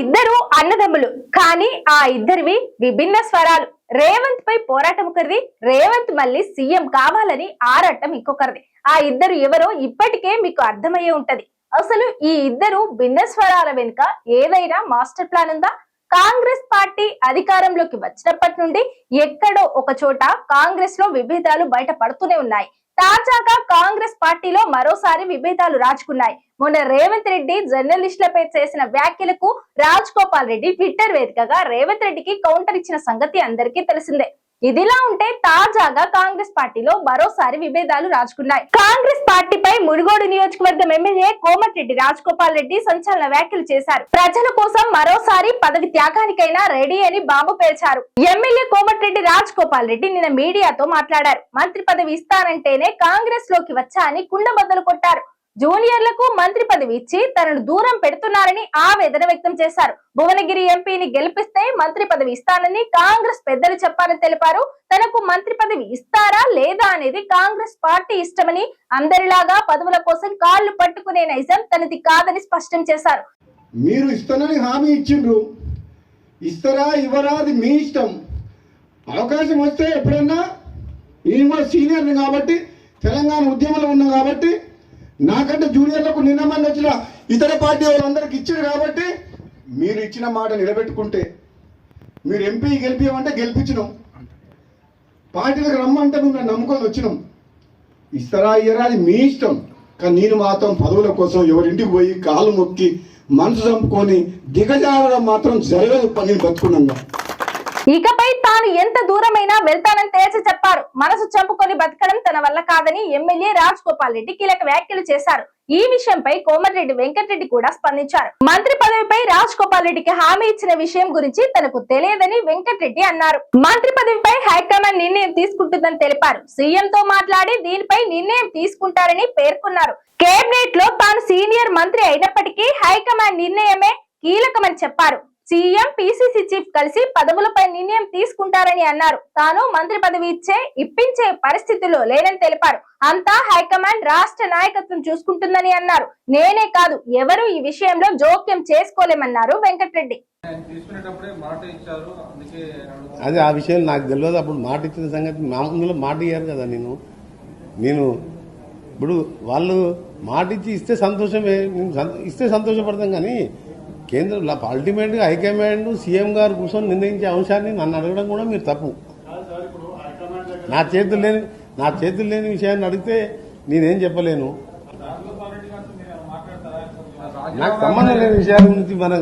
ఇద్దరు అన్నదమ్ములు. కానీ ఆ ఇద్దరివి విభిన్న స్వరాలు. రేవంత్ పై పోరాటం ఒకరిది రేవంత్ మళ్ళీ సీఎం కావాలని ఆరాటం ఇంకొకరిది. ఆ ఇద్దరు ఎవరో ఇప్పటికే మీకు అర్థమయ్యే ఉంటది. అసలు ఈ ఇద్దరు భిన్న స్వరాల వెనుక ఏదైనా మాస్టర్ ప్లాన్ ఉందా? కాంగ్రెస్ పార్టీ అధికారంలోకి వచ్చినప్పటి నుండి ఎక్కడో ఒక చోట కాంగ్రెస్లో విభేదాలు బయట పడుతూనే ఉన్నాయి. తాజాగా కాంగ్రెస్ పార్టీలో మరోసారి విభేదాలు రాజుకున్నాయి. మొన్న రేవంత్ రెడ్డి జర్నలిస్టులపై చేసిన వ్యాఖ్యలకు రాజ్ గోపాల్ రెడ్డి ట్విట్టర్ వేదికగా రేవంత్ రెడ్డికి కౌంటర్ ఇచ్చిన సంగతి అందరికీ తెలిసిందే. ఇదిలా ఉంటే తాజాగా కాంగ్రెస్ పార్టీలో మరోసారి విభేదాలు రాజుకున్నాయి. కాంగ్రెస్ పార్టీపై మునుగోడు నియోజకవర్గం ఎమ్మెల్యే కోమటిరెడ్డి రాజగోపాల్ రెడ్డి సంచలన వ్యాఖ్యలు చేశారు. ప్రజల కోసం మరోసారి పదవి త్యాగానికైనా రెడీ అని బాంబు పేల్చారు. ఎమ్మెల్యే కోమటిరెడ్డి రాజగోపాల్ రెడ్డి నిన్న మీడియాతో మాట్లాడారు. మంత్రి పదవి ఇస్తానంటేనే కాంగ్రెస్లోకి వచ్చా అని కుండబద్దలు కొట్టారు. జూనియర్లకు మంత్రి పదవి ఇచ్చి తనను దూరం పెడుతున్నారని ఆవేదన వ్యక్తం చేశారు. భువనగిరి ఎంపీని గెలిపిస్తే మంత్రి పదవి ఇస్తానని కాంగ్రెస్ పెద్దలు చెప్పారని తెలిపారు. తనకు మంత్రి పదవి ఇస్తారా లేదా అనేది కాంగ్రెస్ పార్టీ ఇష్టమని అందరిలాగా పదవుల కోసం కాళ్ళు పట్టుకునే నైజం తనది కాదని స్పష్టం చేశారు. మీరు ఇస్తానని హామీ ఇచ్చిండ్రు. ఇస్తారా ఇవ్వరా అది మీ ఇష్టం. అవకాశం వస్తే ఎప్పుడన్నా నేను సీనియర్ని కాబట్టి తెలంగాణ ఉద్యమంలో ఉన్నాం కాబట్టి నాకంటే జూనియర్లకు నిన్న మంది వచ్చిన ఇతర పార్టీ వాళ్ళందరికి ఇచ్చారు కాబట్టి మీరు ఇచ్చిన మాట నిలబెట్టుకుంటే మీరు ఎంపీ గెలిపించమంటే గెలిపించినాం. పార్టీలకు రమ్మంటే మేము నమ్ముకొని వచ్చినాం. ఇస్తారా ఇయ్యరా అది మీ ఇష్టం. కానీ నేను మాత్రం పదవుల కోసం ఎవరింటికి పోయి కాలు మొక్కి మనసు చంపుకొని దిగజారడం మాత్రం జరగదు పని బతుకున్నాగా ఇకపై తాను ఎంత దూరమైనా వెళ్తానని తేల్చి చెప్పారు. మనసు చంపుకొని బతకడం తన వల్ల కాదని ఎమ్మెల్యే రాజ్ గోపాల్ రెడ్డి కీలక వ్యాఖ్యలు చేశారు. ఈ విషయంపై కోమటిరెడ్డి వెంకటరెడ్డి కూడా స్పందించారు. మంత్రి పదవిపై రాజ్ గోపాల్ రెడ్డికి హామీ ఇచ్చిన విషయం గురించి తనకు తెలియదని వెంకటరెడ్డి అన్నారు. మంత్రి పదవిపై హైకమాండ్ నిర్ణయం తీసుకుంటుందని తెలిపారు. సీఎం తో మాట్లాడి దీనిపై నిర్ణయం తీసుకుంటారని పేర్కొన్నారు. కేబినెట్లో తాను సీనియర్ మంత్రి అయినప్పటికీ హైకమాండ్ నిర్ణయమే కీలకమని చెప్పారు. సీఎం పిసిసి చీఫ్ కలిసి పదవులపై నిర్ణయం తీసుకుంటారని అన్నారు. తాను మంత్రి పదవి ఇచ్చే ఇప్పించే పరిస్థితిలో లేనని తెలిపారు. అంతా హైకమాండ్ రాష్ట్ర నాయకత్వం చూసుకుంటుందని అన్నారు. నేనే కాదు ఎవరు ఈ విషయంలో జోక్యం చేసుకోలేమన్నారు వెంకటరెడ్డి. అదే ఆ విషయం నాకు తెలియదు. అప్పుడు మాట ఇచ్చిన సంగతి మామూలుగా మాట ఇయ్యారు కదా నేను. నేను ఇప్పుడు వాళ్ళు మాట ఇచ్చి ఇస్తే సంతోషమే. నేను ఇస్తే సంతోషపడతాం కానీ కేంద్రం అల్టిమేట్గా హైకమాండ్ సీఎం గారు కూర్చొని నిర్ణయించే అంశాన్ని నన్ను అడగడం కూడా మీరు తప్పు. నా చేతులు లేని నా చేతులు లేని విషయాన్ని అడిగితే నేనేం చెప్పలేను. నాకు సంబంధం లేని విషయాల గురించి మన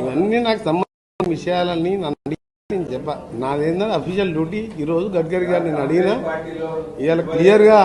ఇవన్నీ నాకు సంబంధించిన విషయాలన్నీ నన్ను అడిగి నేను చెప్ప నాదేందని అఫీషియల్ డ్యూటీ ఈరోజు గడ్కరీ గారు నేను అడిగినా ఇవాళ క్లియర్గా